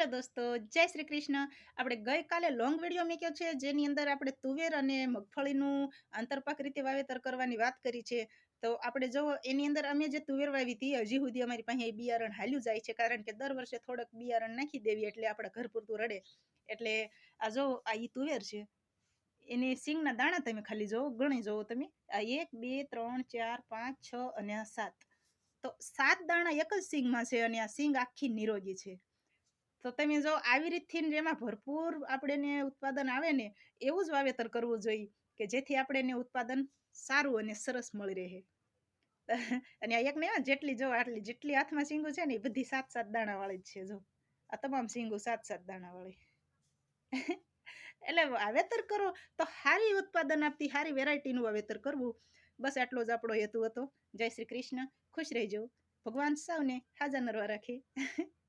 Hello દોસ્તો, જય શ્રી કૃષ્ણ. આપણે ગઈકાલે લોંગ વીડિયો મૂક્યો છે, જેની અંદર આપણે તુવેર અને મગફળીનું આંતરપાક રીતે વાવેતર કરવાની વાત કરી છે. તો આપણે જો એની અંદર અમે જે તુવેર વાવી હતી, હજી સુધી અમારી પાસે એ બિયારણ હાલ્યું જાય છે, કારણ કે દર વર્ષે થોડોક બિયારણ નાખી દેવી એટલે આપણે ઘર પૂરતું રડે. એટલે આ જો, આ ઈ તુવેર છે. એની સિંગના દાણા તમે ખાલી જોવો ગણી જોવો તમે. આ એક, બે, ત્રણ, ચાર, પાંચ, છ અને આ સાત. તો સાત દાણા એક જ સિંગમાં છે અને આ સિંગ આખી નિરોગી છે. તો તમે જો આવી રીતથી ને જેમાં ભરપૂર આપણે ઉત્પાદન આવે ને, એવું જ વાવેતર કરવું જોઈએ કે જેથી આપણે એને ઉત્પાદન સારું અને સરસ મળી રહે. અને આ એક ને જેટલી જો આટલી જેટલી હાથમાં સિંગુ છે ને, એ બધી સાત સાત દાણાવાળી જ છે જો. આ તમામ સિંગુ સાત સાત દાણાવાળી. એટલે વાવેતર કરો તો સારી ઉત્પાદન આપતી સારી વેરાયટીનું વાવેતર કરવું. બસ આટલો જ આપણો હેતુ હતો. જય શ્રી કૃષ્ણ. ખુશ રહેજો. ભગવાન સૌને હાજર નરવા રાખે.